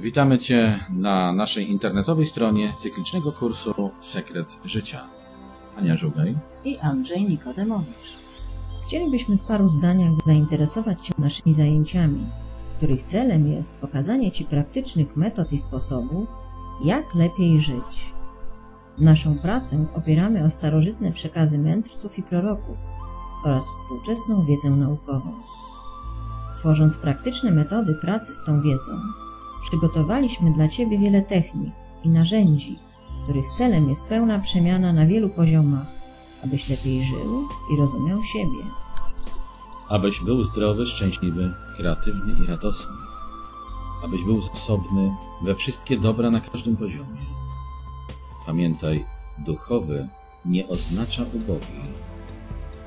Witamy Cię na naszej internetowej stronie cyklicznego kursu Sekret Życia. Ania Żugaj i Andrzej Nikodemowicz. Chcielibyśmy w paru zdaniach zainteresować Cię naszymi zajęciami, których celem jest pokazanie Ci praktycznych metod i sposobów, jak lepiej żyć. Naszą pracę opieramy o starożytne przekazy mędrców i proroków oraz współczesną wiedzę naukową. Tworząc praktyczne metody pracy z tą wiedzą, przygotowaliśmy dla Ciebie wiele technik i narzędzi, których celem jest pełna przemiana na wielu poziomach, abyś lepiej żył i rozumiał siebie. Abyś był zdrowy, szczęśliwy, kreatywny i radosny. Abyś był zasobny we wszystkie dobra na każdym poziomie. Pamiętaj, duchowy nie oznacza ubogi,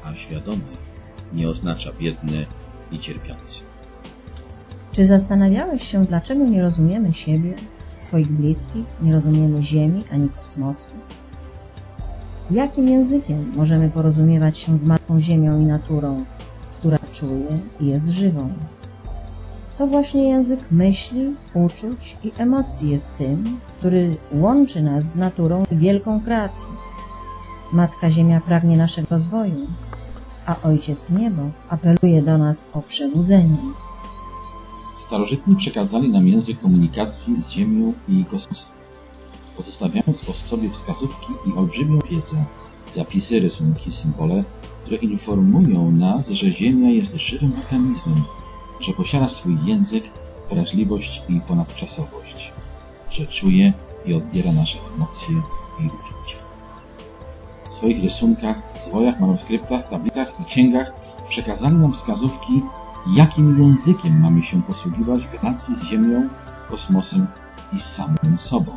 a świadomy nie oznacza biedny i cierpiący. Czy zastanawiałeś się, dlaczego nie rozumiemy siebie, swoich bliskich, nie rozumiemy Ziemi ani kosmosu? Jakim językiem możemy porozumiewać się z Matką Ziemią i naturą, która czuje i jest żywą? To właśnie język myśli, uczuć i emocji jest tym, który łączy nas z naturą i wielką kreacją. Matka Ziemia pragnie naszego rozwoju, a Ojciec Niebo apeluje do nas o przebudzenie. Starożytni przekazali nam język komunikacji z Ziemią i kosmosem, pozostawiając po sobie wskazówki i olbrzymią wiedzę, zapisy, rysunki, symbole, które informują nas, że Ziemia jest żywym organizmem, że posiada swój język, wrażliwość i ponadczasowość, że czuje i odbiera nasze emocje i uczucia. W swoich rysunkach, zwojach, manuskryptach, tablicach i księgach przekazali nam wskazówki, jakim językiem mamy się posługiwać w relacji z Ziemią, kosmosem i samym sobą.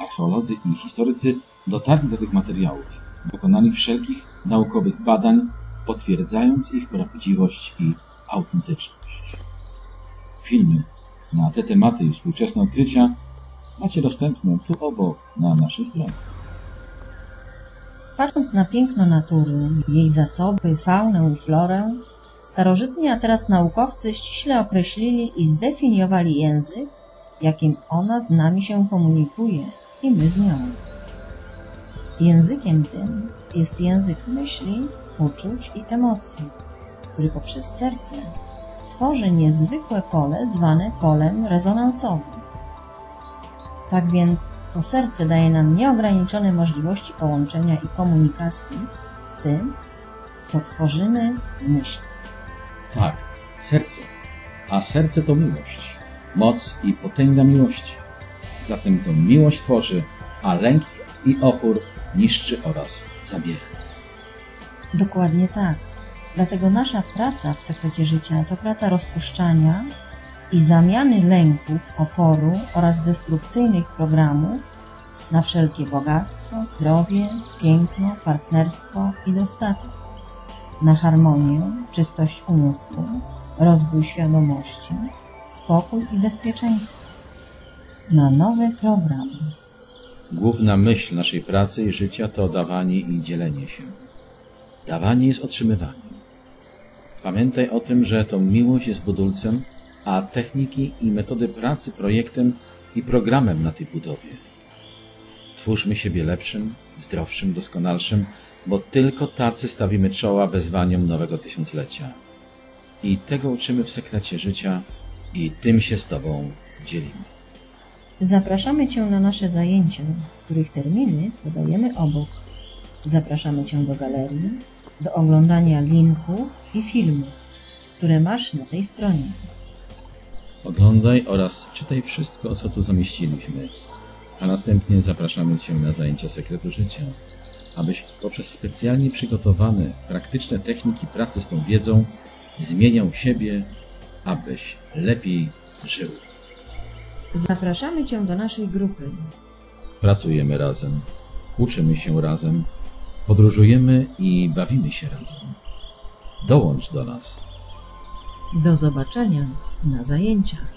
Archeolodzy i historycy dotarli do tych materiałów, dokonali wszelkich naukowych badań, potwierdzając ich prawdziwość i autentyczność. Filmy na te tematy i współczesne odkrycia macie dostępne tu obok na naszej stronie. Patrząc na piękno natury, jej zasoby, faunę i florę, starożytni, a teraz naukowcy ściśle określili i zdefiniowali język, jakim ona z nami się komunikuje i my z nią. Językiem tym jest język myśli, uczuć i emocji, który poprzez serce tworzy niezwykłe pole zwane polem rezonansowym. Tak więc to serce daje nam nieograniczone możliwości połączenia i komunikacji z tym, co tworzymy w myśli. Tak, serce. A serce to miłość, moc i potęga miłości. Zatem to miłość tworzy, a lęk i opór niszczy oraz zabiera. Dokładnie tak. Dlatego nasza praca w sekrecie życia to praca rozpuszczania i zamiany lęków, oporu oraz destrukcyjnych programów na wszelkie bogactwo, zdrowie, piękno, partnerstwo i dostatek, na harmonię, czystość umysłu, rozwój świadomości, spokój i bezpieczeństwo, na nowy program. Główna myśl naszej pracy i życia to dawanie i dzielenie się. Dawanie jest otrzymywaniem. Pamiętaj o tym, że to miłość jest budulcem, a techniki i metody pracy projektem i programem na tej budowie. Twórzmy siebie lepszym, zdrowszym, doskonalszym, bo tylko tacy stawimy czoła wezwaniom nowego tysiąclecia. I tego uczymy w sekrecie życia i tym się z Tobą dzielimy. Zapraszamy Cię na nasze zajęcia, których terminy podajemy obok. Zapraszamy Cię do galerii, do oglądania linków i filmów, które masz na tej stronie. Oglądaj oraz czytaj wszystko, co tu zamieściliśmy, a następnie zapraszamy Cię na zajęcia sekretu życia, abyś poprzez specjalnie przygotowane, praktyczne techniki pracy z tą wiedzą zmieniał siebie, abyś lepiej żył. Zapraszamy Cię do naszej grupy. Pracujemy razem, uczymy się razem, podróżujemy i bawimy się razem. Dołącz do nas. Do zobaczenia na zajęciach.